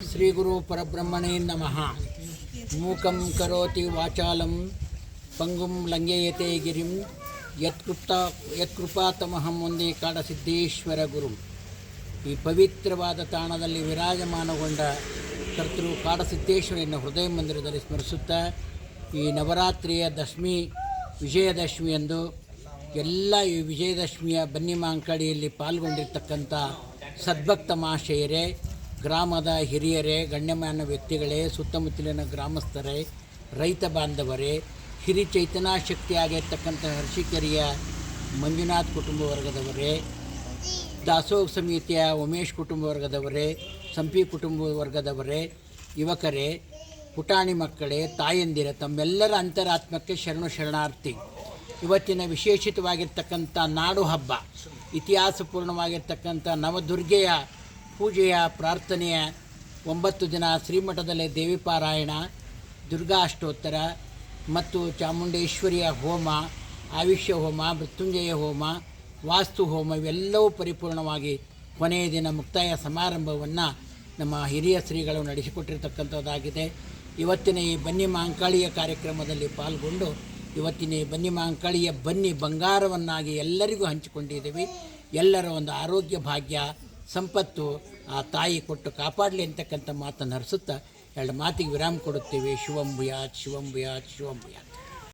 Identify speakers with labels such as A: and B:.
A: ಶ್ರೀಗುರು ಪರಬ್ರಹ್ಮಣೇ ನಮಃ. ಮೂಕಂ ಕರೋತಿ ವಾಚಾಲಂ, ಪಂಗುಂ ಲಂಘೆಯತೆ ಗಿರಿಂ ಯತ್ಕೃಪ್ತ ಯತ್ಕೃಪಾತಮಹಂ ಒಂದೇ ಕಾಡಸಿದ್ದೇಶ್ವರ ಗುರು. ಈ ಪವಿತ್ರವಾದ ತಾಣದಲ್ಲಿ ವಿರಾಜಮಾನಗೊಂಡ ಕರ್ತೃ ಕಾಡಸಿದ್ದೇಶ್ವರಿಯನ್ನು ಹೃದಯ ಮಂದಿರದಲ್ಲಿ ಸ್ಮರಿಸುತ್ತಾ ಈ ನವರಾತ್ರಿಯ ದಶಮಿ, ವಿಜಯದಶಮಿ ಎಂದು ಎಲ್ಲ ಈ ವಿಜಯದಶಮಿಯ ಬನ್ನಿ ಮಾಂಕಡಿಯಲ್ಲಿ ಪಾಲ್ಗೊಂಡಿರ್ತಕ್ಕಂಥ ಸದ್ಭಕ್ತ ಮಹಾಶಯರೇ ಗ್ರಾಮದ ಹಿರಿಯರೇ, ಗಣ್ಯಮಾನ್ಯ ವ್ಯಕ್ತಿಗಳೇ, ಸುತ್ತಮುತ್ತಲಿನ ಗ್ರಾಮಸ್ಥರೇ, ರೈತ ಬಾಂಧವರೇ, ಹಿರಿ ಚೈತನ್ಯ ಶಕ್ತಿಯಾಗಿರ್ತಕ್ಕಂಥ ಹರ್ಷಿಕೆರೆಯ ಮಂಜುನಾಥ್ ಕುಟುಂಬ ವರ್ಗದವರೇ, ದಾಸೋಹ ಸಮಿತಿಯ ಉಮೇಶ್ ಕುಟುಂಬ ವರ್ಗದವರೇ, ಸಂಪಿ ಕುಟುಂಬ ವರ್ಗದವರೇ, ಯುವಕರೇ, ಪುಟಾಣಿ ಮಕ್ಕಳೇ, ತಾಯಂದಿರ, ತಮ್ಮೆಲ್ಲರ ಅಂತರಾತ್ಮಕ್ಕೆ ಶರಣು ಶರಣಾರ್ಥಿ. ಇವತ್ತಿನ ವಿಶೇಷಿತವಾಗಿರ್ತಕ್ಕಂಥ ನಾಡು ಹಬ್ಬ, ಇತಿಹಾಸಪೂರ್ಣವಾಗಿರ್ತಕ್ಕಂಥ ನವದುರ್ಗೆಯ ಪೂಜೆಯ ಪ್ರಾರ್ಥನೆಯ ಒಂಬತ್ತು ದಿನ ಶ್ರೀಮಠದಲ್ಲಿ ದೇವಿ ಪಾರಾಯಣ ದುರ್ಗಾ ಅಷ್ಟೋತ್ತರ ಮತ್ತು ಚಾಮುಂಡೇಶ್ವರಿಯ ಹೋಮ, ಆಯುಷ್ಯ ಹೋಮ, ಮೃತ್ಯುಂಜಯ ಹೋಮ, ವಾಸ್ತು ಹೋಮ ಇವೆಲ್ಲವೂ ಪರಿಪೂರ್ಣವಾಗಿ ಕೊನೆಯ ದಿನ ಮುಕ್ತಾಯ ಸಮಾರಂಭವನ್ನು ನಮ್ಮ ಹಿರಿಯ ಶ್ರೀಗಳು ನಡೆಸಿಕೊಟ್ಟಿರ್ತಕ್ಕಂಥದ್ದಾಗಿದೆ. ಇವತ್ತಿನ ಈ ಬನ್ನಿ ಮಾಂಕಾಳಿಯ ಕಾರ್ಯಕ್ರಮದಲ್ಲಿ ಪಾಲ್ಗೊಂಡು ಇವತ್ತಿನ ಈ ಬನ್ನಿ ಮಾಂಕಾಳಿಯ ಬನ್ನಿ ಬಂಗಾರವನ್ನಾಗಿ ಎಲ್ಲರಿಗೂ ಹಂಚಿಕೊಂಡಿದ್ದೀವಿ. ಎಲ್ಲರ ಒಂದು ಆರೋಗ್ಯ ಭಾಗ್ಯ ಸಂಪತ್ತು ಆ ತಾಯಿ ಕೊಟ್ಟು ಕಾಪಾಡಲಿ ಅಂತಕ್ಕಂಥ ಮಾತನ್ನು ಹರಿಸುತ್ತಾ ಎರಡು ಮಾತಿಗೆ ವಿರಾಮ ಕೊಡುತ್ತೇವೆ. ಶಿವಂಬುಯಾತ್ ಶಿವಂಬುಯಾತ್ ಶಿವಂಭುಯಾತ್